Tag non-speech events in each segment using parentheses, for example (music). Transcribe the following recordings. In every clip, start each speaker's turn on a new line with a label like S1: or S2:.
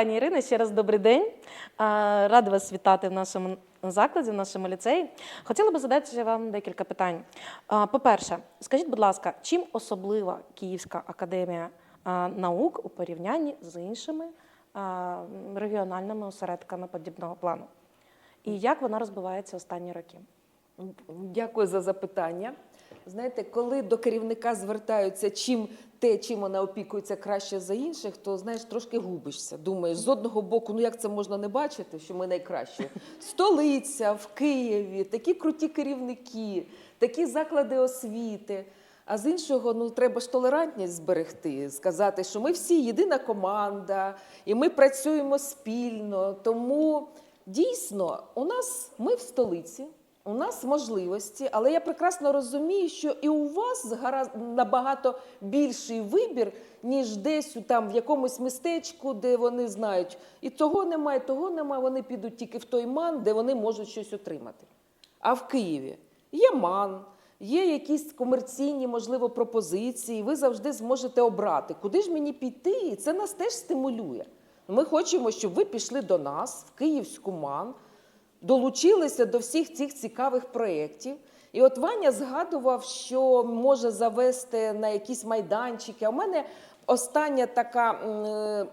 S1: Пані Ірино, ще раз добрий день. Рада вас вітати в нашому закладі, в нашому ліцеї. Хотіла би задати вам декілька питань. По-перше, скажіть, будь ласка, чим особлива Київська академія наук у порівнянні з іншими регіональними осередками подібного плану? І як вона розвивається останні роки?
S2: Дякую за запитання. Знаєте, коли до керівника звертаються, чим те, чим вона опікується краще за інших, то знаєш, трошки губишся. Думаєш, з одного боку, ну як це можна не бачити, що ми найкращі? Столиця в Києві, такі круті керівники, такі заклади освіти. А з іншого, ну треба ж толерантність зберегти, сказати, що ми всі єдина команда, і ми працюємо спільно. Тому дійсно у нас ми в столиці. У нас можливості, але я прекрасно розумію, що і у вас набагато більший вибір, ніж десь там в якомусь містечку, де вони знають, і того немає, того немає. Вони підуть тільки в той ман, де вони можуть щось отримати. А в Києві є ман, є якісь комерційні, можливо, пропозиції. Ви завжди зможете обрати, куди ж мені піти, і це нас теж стимулює. Ми хочемо, щоб ви пішли до нас в Київську ман долучилися до всіх цих цікавих проєктів. І от Ваня згадував, що може завести на якісь майданчики. А у мене остання така е,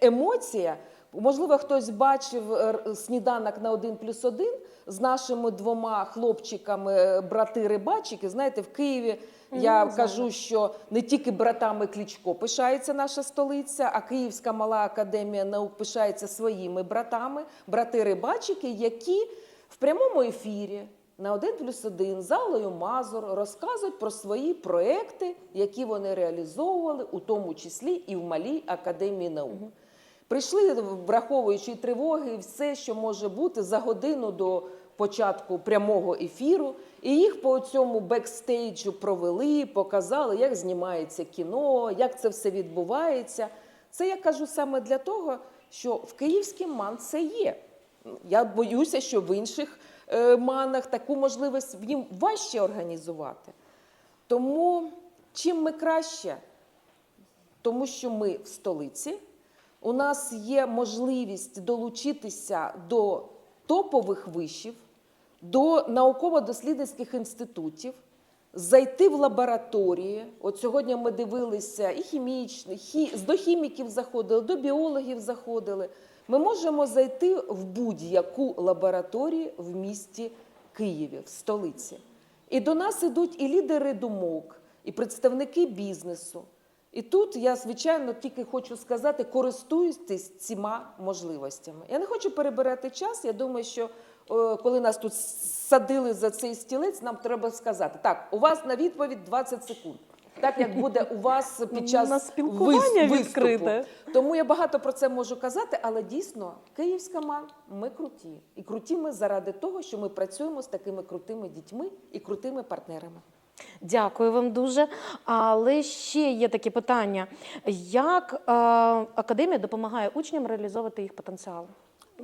S2: емоція. Можливо, хтось бачив е, сніданок на 1 плюс 1 з нашими двома хлопчиками, е, брати-рибачики. Знаєте, в Києві я кажу, що не тільки братами Кличко пишається наша столиця, а Київська мала академія наук пишається своїми братами, брати-рибачики, які в прямому ефірі на 1 плюс 1 з Аллою Мазур розказують про свої проекти, які вони реалізовували, у тому числі і в малій академії наук. Прийшли, враховуючи тривоги, і все, що може бути за годину до початку прямого ефіру. І їх по цьому бекстейджу провели, показали, як знімається кіно, як це все відбувається. Це я кажу саме для того, що в Київській МАН це є. Я боюся, що в інших е, манах таку можливість їм важче організувати. Тому чим ми краще, тому що ми в столиці. У нас є можливість долучитися до топових вишів, до науково-дослідницьких інститутів, зайти в лабораторії. От сьогодні ми дивилися і хімічні, хі, до хіміків заходили, до біологів заходили. Ми можемо зайти в будь-яку лабораторію в місті Києві, в столиці. І до нас ідуть і лідери думок, і представники бізнесу. І тут я, звичайно, тільки хочу сказати, користуйтесь цими можливостями. Я не хочу перебирати час. Я думаю, що е, коли нас тут садили за цей стілець, нам треба сказати: так, у вас на відповідь 20 секунд. Так як буде у вас (laughs) під час
S1: На спілкування
S2: вис-
S1: відкрите.
S2: Тому я багато про це можу казати, але дійсно, Київська МАН, ми круті. І круті ми заради того, що ми працюємо з такими крутими дітьми і крутими партнерами.
S1: Дякую вам дуже. Але ще є такі питання: як е, академія допомагає учням реалізовувати їх потенціал?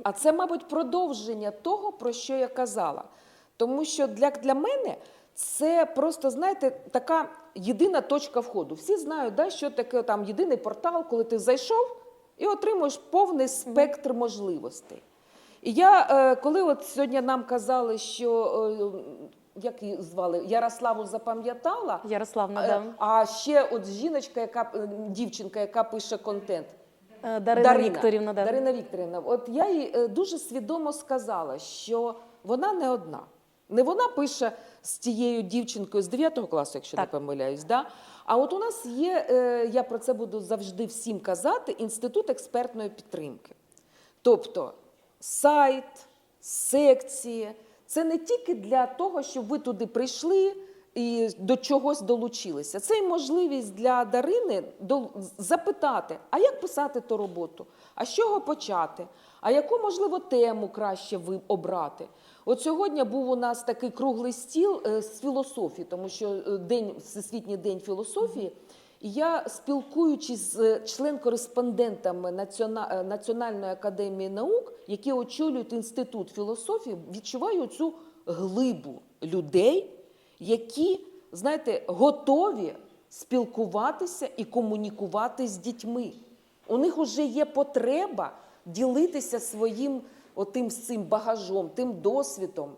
S2: А це, мабуть, продовження того, про що я казала. Тому що для, для мене це просто, знаєте, така єдина точка входу. Всі знають, да, що таке там єдиний портал, коли ти зайшов і отримуєш повний спектр можливостей. І я, е, коли от сьогодні нам казали, що е, як її звали, Ярославу запам'ятала,
S1: Ярославна,
S2: е,
S1: да.
S2: а ще от жіночка, яка е, дівчинка, яка пише контент.
S1: Е, Дарина, Вікторівна, да.
S2: Дарина Вікторівна, от я їй дуже свідомо сказала, що вона не одна. Не вона пише з тією дівчинкою з 9 класу, якщо
S1: Так.
S2: не помиляюсь. Да? А от у нас є, я про це буду завжди всім казати, інститут експертної підтримки. Тобто сайт, секції це не тільки для того, щоб ви туди прийшли і до чогось долучилися. Це й можливість для Дарини запитати, а як писати ту роботу, а з чого почати, а яку, можливо, тему краще ви обрати. От сьогодні був у нас такий круглий стіл е, з філософії, тому що е, день, Всесвітній день філософії. Я, спілкуючись з член-кореспондентами е, Національної академії наук, які очолюють інститут філософії, відчуваю цю глибу людей, які, знаєте, готові спілкуватися і комунікувати з дітьми. У них вже є потреба ділитися своїм отим цим багажом, тим досвідом.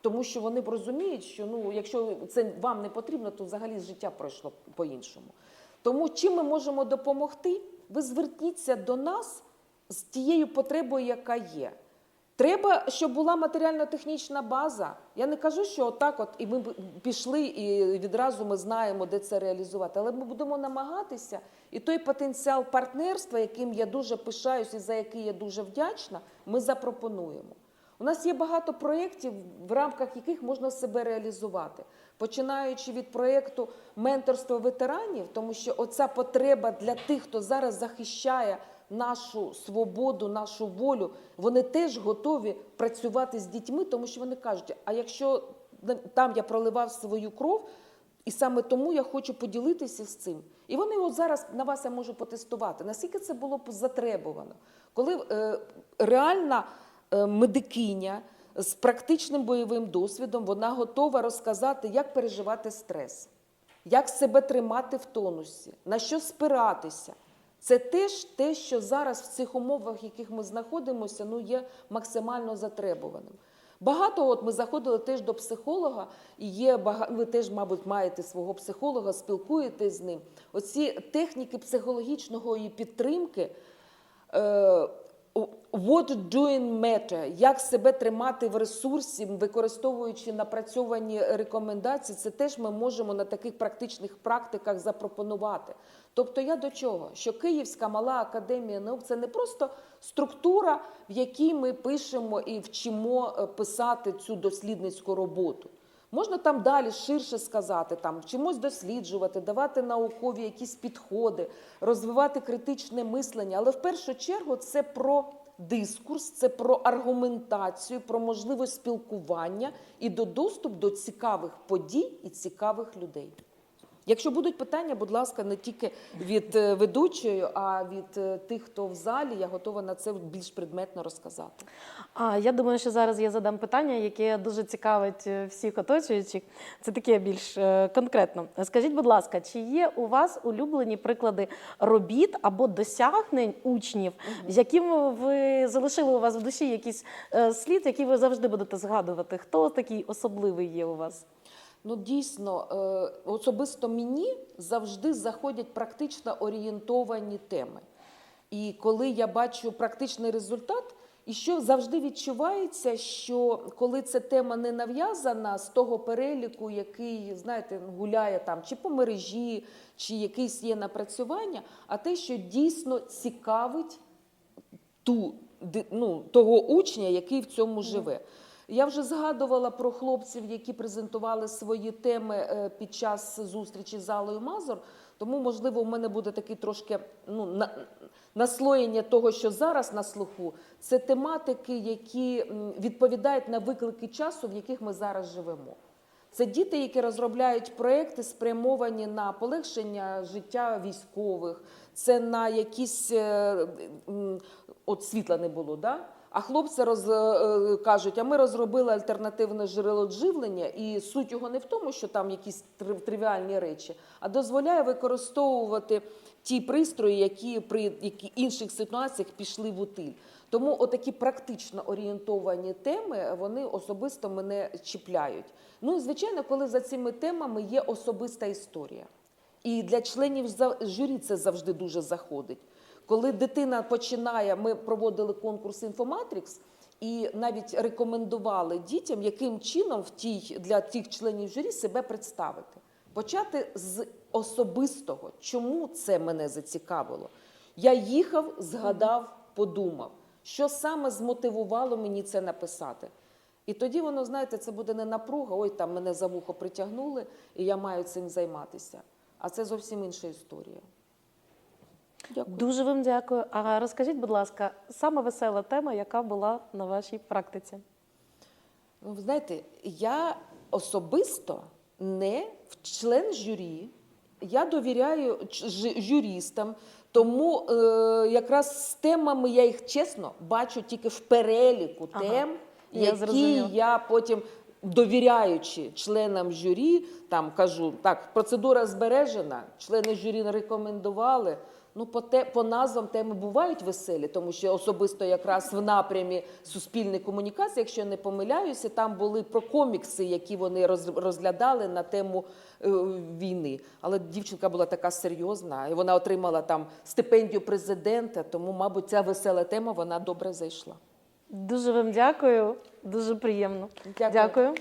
S2: Тому що вони розуміють, що ну, якщо це вам не потрібно, то взагалі життя пройшло по-іншому. Тому чим ми можемо допомогти? Ви зверніться до нас з тією потребою, яка є. Треба, щоб була матеріально-технічна база. Я не кажу, що отак, от і ми пішли, і відразу ми знаємо, де це реалізувати. Але ми будемо намагатися, і той потенціал партнерства, яким я дуже пишаюсь і за який я дуже вдячна, ми запропонуємо. У нас є багато проєктів, в рамках яких можна себе реалізувати, починаючи від проєкту менторство ветеранів, тому що оця потреба для тих, хто зараз захищає нашу свободу, нашу волю, вони теж готові працювати з дітьми, тому що вони кажуть: а якщо там я проливав свою кров, і саме тому я хочу поділитися з цим. І вони от зараз на вас я можу потестувати, наскільки це було затребувано, коли е, реальна медикиня з практичним бойовим досвідом вона готова розказати, як переживати стрес, як себе тримати в тонусі, на що спиратися. Це теж те, що зараз в цих умовах, в яких ми знаходимося, ну є максимально затребуваним. Багато от ми заходили теж до психолога, і є бага... ви теж, мабуть, маєте свого психолога, спілкуєтесь з ним. Оці техніки психологічної підтримки. Е... What doing matter, як себе тримати в ресурсі, використовуючи напрацьовані рекомендації, це теж ми можемо на таких практичних практиках запропонувати. Тобто я до чого? Що Київська мала академія наук це не просто структура, в якій ми пишемо і вчимо е, писати цю дослідницьку роботу. Можна там далі ширше сказати, там чимось досліджувати, давати наукові якісь підходи, розвивати критичне мислення. Але в першу чергу це про дискурс, це про аргументацію, про можливість спілкування і до доступ до цікавих подій і цікавих людей. Якщо будуть питання, будь ласка, не тільки від е, ведучої, а від е, тих, хто в залі, я готова на це більш предметно розказати.
S1: А я думаю, що зараз я задам питання, яке дуже цікавить е, всіх оточуючих. Це таке більш конкретно. Скажіть, будь ласка, чи є у вас улюблені приклади робіт або досягнень учнів, яким ви залишили у вас в душі якийсь слід, який ви завжди будете згадувати? Хто такий особливий є у вас?
S2: Ну, дійсно, е, особисто мені завжди заходять практично орієнтовані теми. І коли я бачу практичний результат, і що завжди відчувається, що коли ця тема не нав'язана з того переліку, який, знаєте, гуляє там чи по мережі, чи якийсь є напрацювання, а те, що дійсно цікавить ту, ну, того учня, який в цьому живе. Я вже згадувала про хлопців, які презентували свої теми е, під час зустрічі з залою Мазур. Тому, можливо, у мене буде такий трошки ну, на, наслоєння того, що зараз на слуху. Це тематики, які відповідають на виклики часу, в яких ми зараз живемо. Це діти, які розробляють проекти, спрямовані на полегшення життя військових, це на якісь е, от світла не було, да? А хлопці роз, е, кажуть, а ми розробили альтернативне джерело живлення, і суть його не в тому, що там якісь тривіальні речі, а дозволяє використовувати ті пристрої, які при які інших ситуаціях пішли в утиль. Тому отакі практично орієнтовані теми вони особисто мене чіпляють. Ну і звичайно, коли за цими темами є особиста історія. І для членів журі це завжди дуже заходить. Коли дитина починає, ми проводили конкурс Інфоматрікс і навіть рекомендували дітям, яким чином в тій, для тих членів журі себе представити. Почати з особистого, чому це мене зацікавило. Я їхав, згадав, подумав, що саме змотивувало мені це написати. І тоді воно, знаєте, це буде не напруга, ой, там мене за вухо притягнули, і я маю цим займатися. А це зовсім інша історія. Дякую.
S1: Дуже вам дякую. А розкажіть, будь ласка, саме весела тема, яка була на вашій практиці?
S2: Ну, ви знаєте, я особисто не в член журі. Я довіряю журістам, тому е, якраз з темами я їх чесно бачу тільки в переліку
S1: Ага,
S2: тем,
S1: я
S2: які
S1: зрозуміла.
S2: я потім. Довіряючи членам журі, там кажу, так, процедура збережена, члени журі рекомендували, Ну, по, те, по назвам теми бувають веселі, тому що особисто якраз в напрямі суспільної комунікації, якщо я не помиляюся, там були про комікси, які вони роз- розглядали на тему е, війни. Але дівчинка була така серйозна, і вона отримала там стипендію президента, тому, мабуть, ця весела тема вона добре зайшла.
S1: Дуже вам дякую, дуже приємно.
S2: Дякую.
S1: дякую.